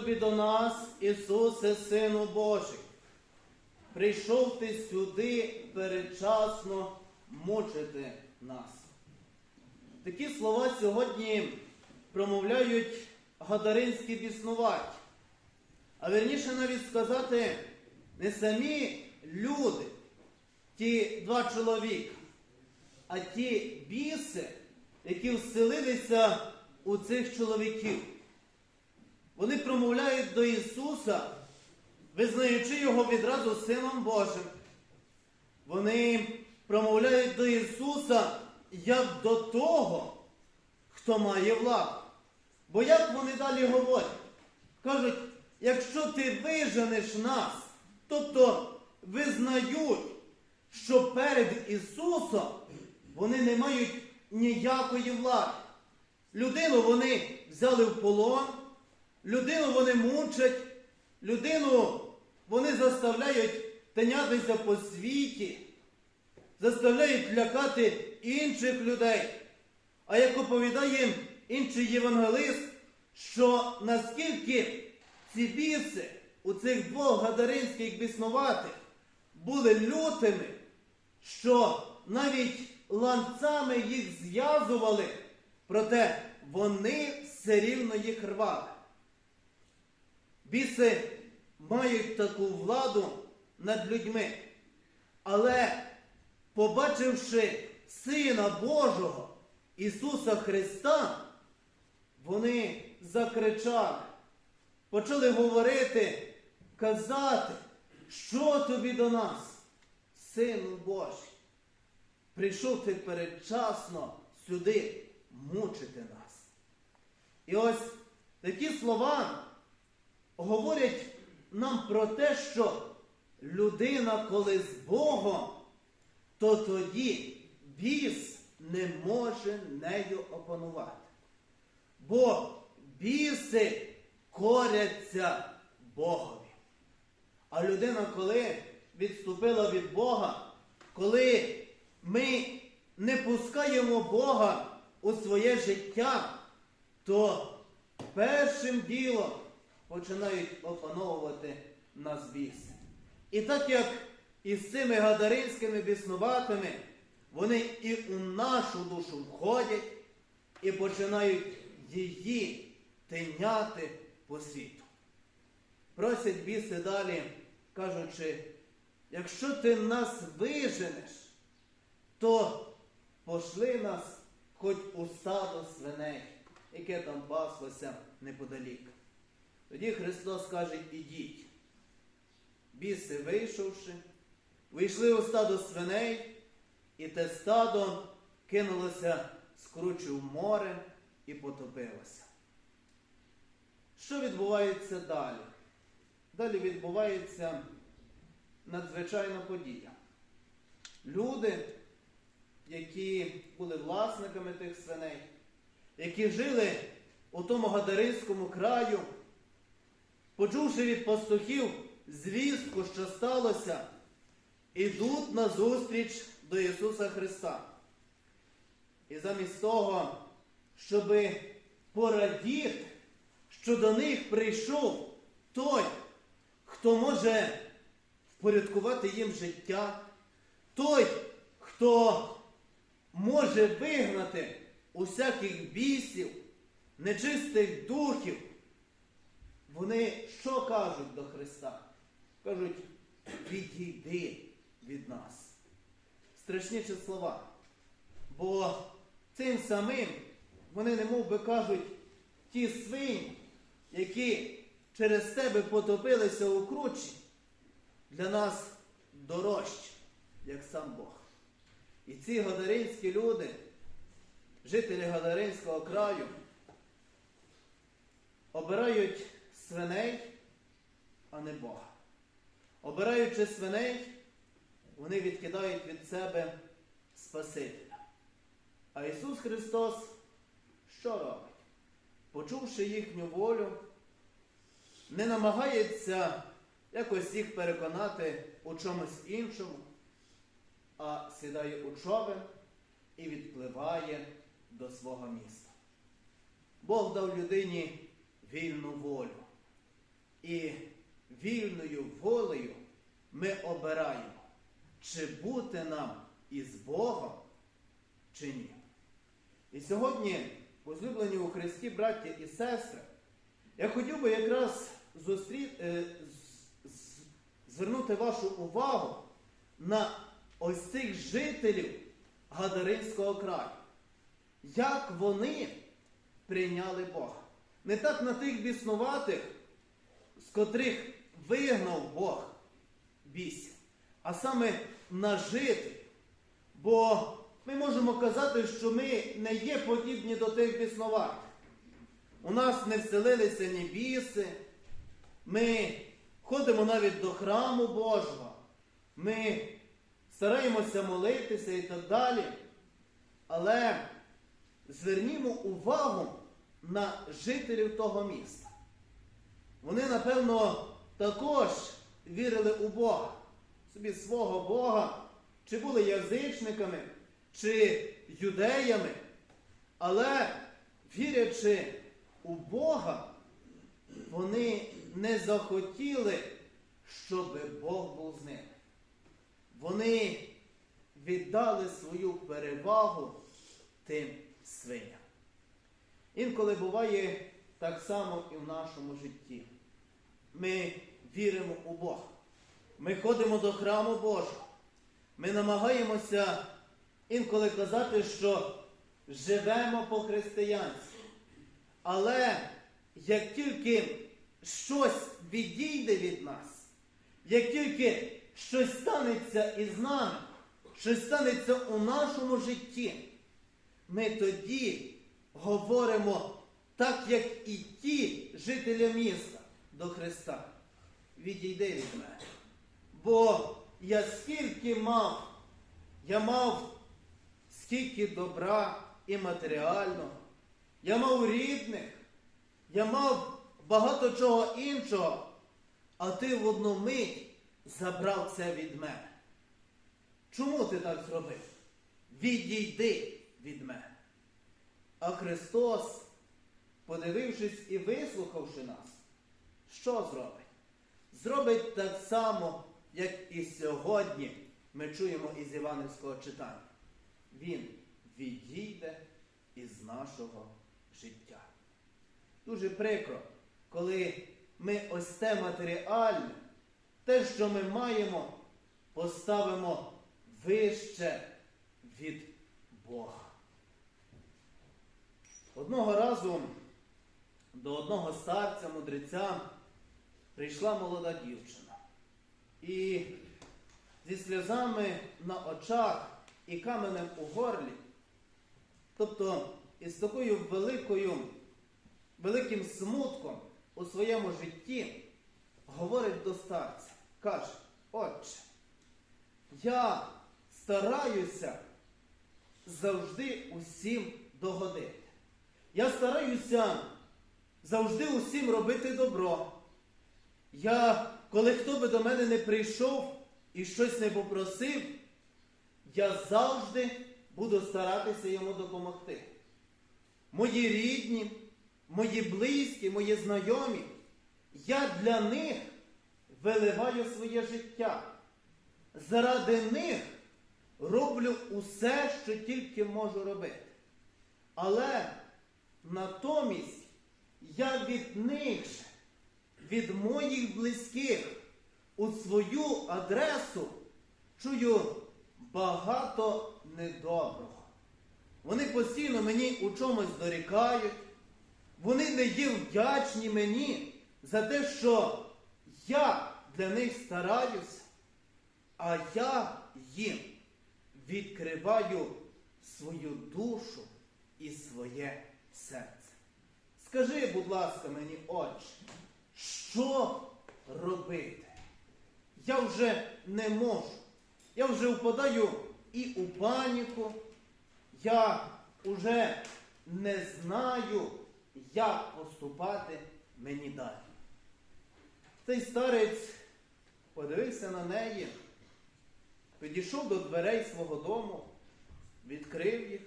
Тобі до нас, Ісусе, Сину Божий? Прийшов ти сюди передчасно мучити нас. Такі слова сьогодні промовляють гадаринські біснуваті. А верніше навіть сказати, не самі люди, ті два чоловіка, а ті біси, які вселилися у цих чоловіків. Вони промовляють до Ісуса, визнаючи Його відразу Сином Божим. Вони промовляють до Ісуса як до того, хто має владу. Бо як вони далі говорять? Кажуть, якщо ти виженеш нас, тобто визнають, що перед Ісусом вони не мають ніякої влади. Людину вони взяли в полон, людину вони мучать, людину вони заставляють тинятися по світі, заставляють лякати інших людей. А як оповідає інший євангелист, що наскільки ці біси у цих двох гадаринських біснуватих були лютими, що навіть ланцами їх зв'язували, проте вони все рівно їх рвали. Біси мають таку владу над людьми. Але, побачивши Сина Божого Ісуса Христа, вони закричали, почали говорити, казати, що тобі до нас, Сину Божий. Прийшов ти передчасно сюди мучити нас. І ось такі слова говорять нам про те, що людина, коли з Богом, то тоді біс не може нею опанувати. Бо біси коряться Богові. А людина, коли відступила від Бога, коли ми не пускаємо Бога у своє життя, то першим ділом починають опановувати нас біси. І так як із цими гадаринськими біснуватими, вони і у нашу душу входять і починають її тиняти по світу. Просять біси далі, кажучи, якщо ти нас виженеш, то пошли нас хоч у стадо свиней, яке там паслося неподалік. Тоді Христос каже, ідіть. Біси вийшовши, вийшли у стадо свиней, і те стадо кинулося скручу в море і потопилося. Що відбувається далі? Далі відбувається надзвичайна подія. Люди, які були власниками тих свиней, які жили у тому Гадаринському краю, почувши від пастухів звістку, що сталося, ідуть на зустріч до Ісуса Христа. І замість того, щоб порадіти, що до них прийшов той, хто може впорядкувати їм життя, той, хто може вигнати усяких бісів, нечистих духів, вони що кажуть до Христа? Кажуть, відійди від нас. Страшніші слова. Бо цим самим вони не мов би кажуть, ті свині, які через тебе потопилися у кручі, для нас дорожчі, як сам Бог. І ці гадаринські люди, жителі Гадаринського краю, обирають свиней, а не Бога. Обираючи свиней, вони відкидають від себе Спасителя. А Ісус Христос що робить? Почувши їхню волю, не намагається якось їх переконати у чомусь іншому, а сідає у човен і відпливає до свого міста. Бог дав людині вільну волю. І вільною волею ми обираємо, чи бути нам із Богом, чи ні. І сьогодні, возлюблені у Христі, браття і сестри, я хотів би якраз зустрі... е, звернути вашу увагу на ось цих жителів Гадаринського краю. Як вони прийняли Бога. Не так на тих біснуватих, з котрих вигнав Бог бісів, а саме на жителів. Бо ми можемо казати, що ми не є подібні до тих біснуватих. У нас не вселилися ні біси, ми ходимо навіть до храму Божого, ми стараємося молитися і так далі. Але звернімо увагу на жителів того міста. Вони, напевно, також вірили у Бога, собі свого Бога, чи були язичниками, чи юдеями, але вірячи у Бога, вони не захотіли, щоб Бог був з ними. Вони віддали свою перевагу тим свиням. Інколи буває так само і в нашому житті. Ми віримо у Бога. Ми ходимо до храму Божого. Ми намагаємося інколи казати, що живемо по-християнськи. Але як тільки щось відійде від нас, як тільки щось станеться із нами, щось станеться у нашому житті, ми тоді говоримо так, як і ті жителі міста до Христа. Відійди від мене. Бо я скільки мав, я мав скільки добра і матеріального, я мав рідних, я мав багато чого іншого, а ти в одну мить забрав це від мене. Чому ти так зробив? Відійди від мене. А Христос, подивившись і вислухавши нас, що зробить? Зробить так само, як і сьогодні ми чуємо із Іванівського читання. Він відійде із нашого життя. Дуже прикро, коли ми ось те матеріальне, те, що ми маємо, поставимо вище від Бога. Одного разу до одного старця, мудреця, прийшла молода дівчина. І зі сльозами на очах і каменем у горлі, тобто із такою великою, великим смутком у своєму житті, говорить до старця, каже, отче, я стараюся завжди усім догодити. Я стараюся завжди усім робити добро. Я, коли хто би до мене не прийшов і щось не попросив, я завжди буду старатися йому допомогти. Мої рідні, мої близькі, мої знайомі, я для них виливаю своє життя. Заради них роблю усе, що тільки можу робити. Але натомість я від них же, від моїх близьких у свою адресу чую багато недоброго. Вони постійно мені у чомусь дорікають, вони не є вдячні мені за те, що я для них стараюся, а я їм відкриваю свою душу і своє серце. Скажи, будь ласка, мені, отче, що робити? Я вже не можу. Я вже впадаю і у паніку. Я вже не знаю, як поступати мені далі. Цей старець подивився на неї, підійшов до дверей свого дому, відкрив їх,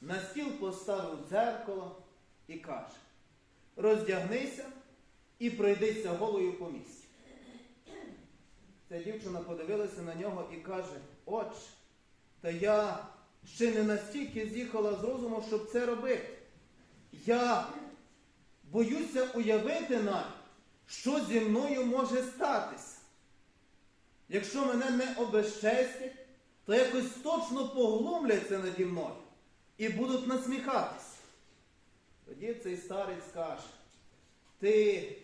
на стіл поставив дзеркало і каже: роздягнися і пройдися голою по місті. Ця дівчина подивилася на нього і каже, отче, та я ще не настільки з'їхала з розуму, щоб це робити. Я боюся уявити навіть, що зі мною може статися. Якщо мене не обезчестять, то якось точно поглумляться наді мною і будуть насміхатися. Тоді цей старець каже, ти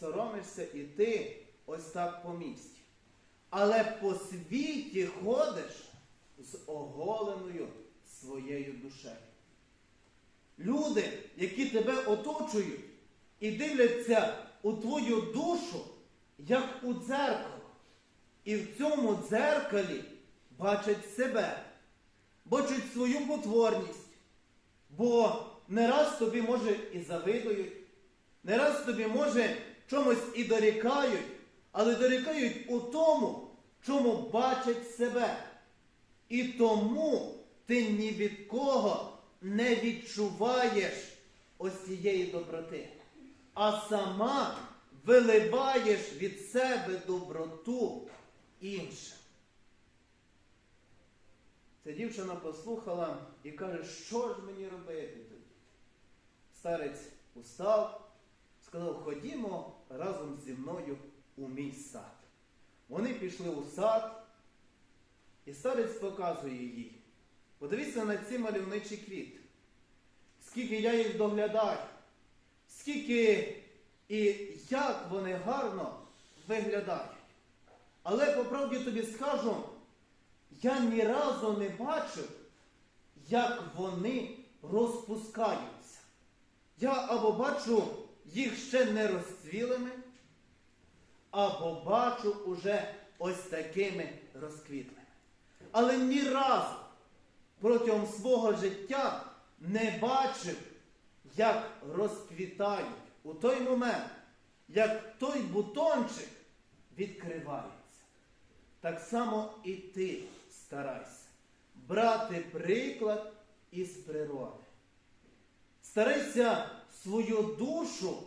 соромишся іти ось так по місті. Але по світі ходиш з оголеною своєю душею. Люди, які тебе оточують і дивляться у твою душу, як у дзеркало. І в цьому дзеркалі бачать себе, бачать свою потворність, бо не раз тобі, може, і завидують, не раз тобі, може, чомусь і дорікають, але дорікають у тому, чому бачать себе. І тому ти ні від кого не відчуваєш ось цієї доброти, а сама виливаєш від себе доброту іншим. Ця дівчина послухала і каже, що ж мені робити? Старець устав, сказав, ходімо разом зі мною у мій сад. Вони пішли у сад, і старець показує їй. Подивіться на ці мальовничі квіти. Скільки я їх доглядаю, скільки і як вони гарно виглядають. Але по правді тобі скажу, я ні разу не бачив, як вони розпускаються. Я або бачу їх ще не розцвілими, або бачу уже ось такими розквітлими. Але ні разу протягом свого життя не бачив, як розквітають у той момент, як той бутончик відкривається. Так само і ти старайся брати приклад із природи. Старайся свою душу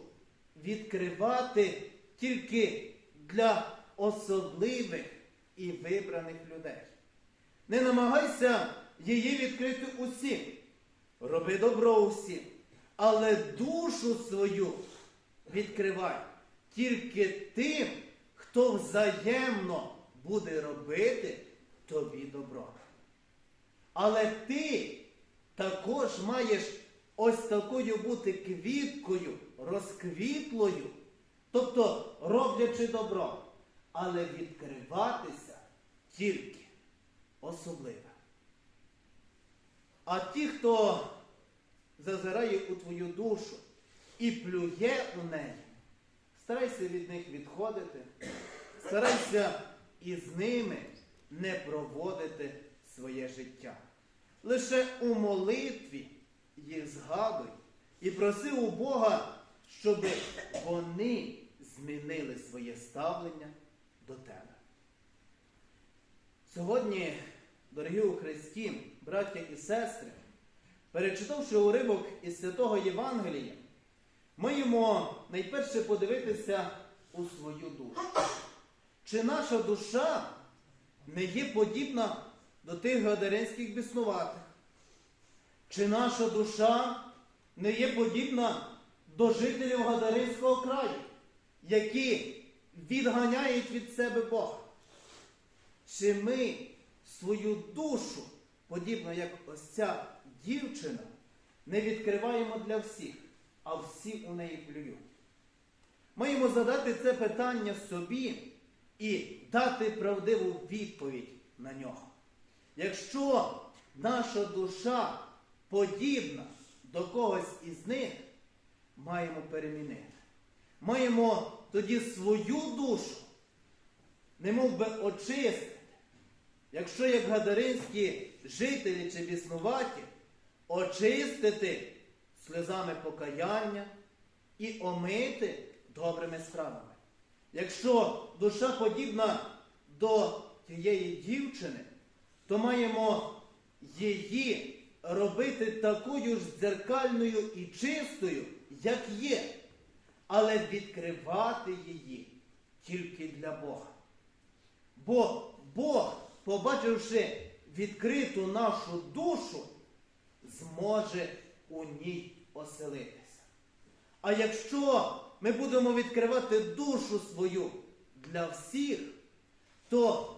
відкривати тільки для особливих і вибраних людей. Не намагайся її відкрити усім. Роби добро усім. Але душу свою відкривай тільки тим, хто взаємно буде робити тобі добро. Але ти також маєш ось такою бути квіткою, розквітлою, тобто роблячи добро, але відкриватися тільки особливо. А ті, хто зазирає у твою душу і плює у неї, старайся від них відходити, старайся із ними не проводити своє життя. Лише у молитві їх згадуй і проси у Бога, щоб вони змінили своє ставлення до тебе. Сьогодні, дорогі у Христі, браття і сестри, перечитавши уривок із святого Євангелія, маємо найперше подивитися у свою душу. Чи наша душа не є подібна до тих гадаринських біснуватих? Чи наша душа не є подібна до жителів Гадаринського краю, які відганяють від себе Бога? Чи ми свою душу, подібно як ось ця дівчина, не відкриваємо для всіх, а всі у неї плюють? Маємо задати це питання собі і дати правдиву відповідь на нього. Якщо наша душа подібна до когось із них, маємо перемінити. Маємо тоді свою душу, немов би очистити. Якщо як гадаринські жителі чи біснуваті, очистити сльозами покаяння і омити добрими справами. Якщо душа подібна до тієї дівчини, то маємо її робити такою ж дзеркальною і чистою, як є. але відкривати її тільки для Бога. Бо Бог, побачивши відкриту нашу душу, зможе у ній оселитися. А якщо ми будемо відкривати душу свою для всіх, то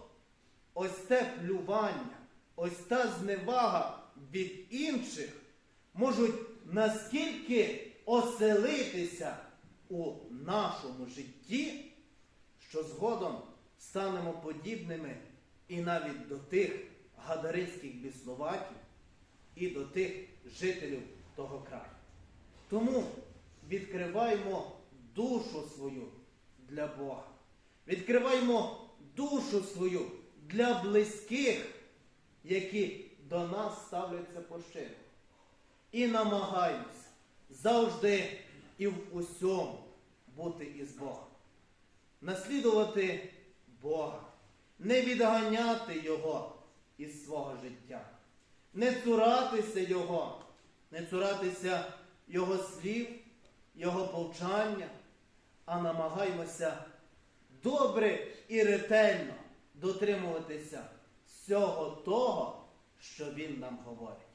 ось те плювання, ось та зневага від інших можуть наскільки оселитися у нашому житті, що згодом станемо подібними і навіть до тих гадаринських біснуватів, і до тих жителів того краю. Тому відкриваємо душу свою для Бога. Відкриваємо душу свою для близьких, які до нас ставляться пощиро. І намагаємося завжди і в усьому бути із Богом. Наслідувати Бога, не відганяти Його із свого життя, не цуратися Його, не цуратися Його слів, Його повчання, а намагаємося добре і ретельно дотримуватися всього того, що Він нам говорить.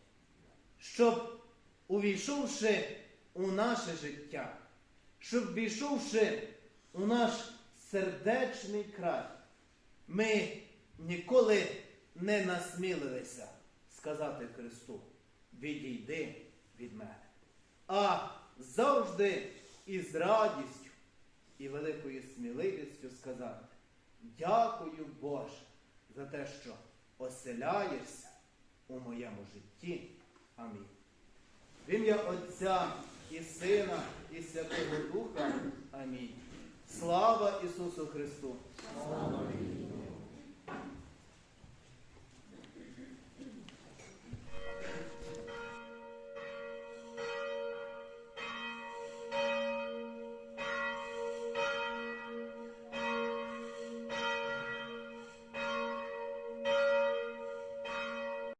Щоб, увійшовши у наше життя, щоб війшовши у наш сердечний край, ми ніколи не насмілилися сказати Христу, відійди від мене. А завжди із радістю і великою сміливістю сказати, дякую Боже за те, що оселяєшся у моєму житті. Амінь. В ім'я Отця і Сина, і Святого Духа. Амінь. Слава Ісусу Христу! Слава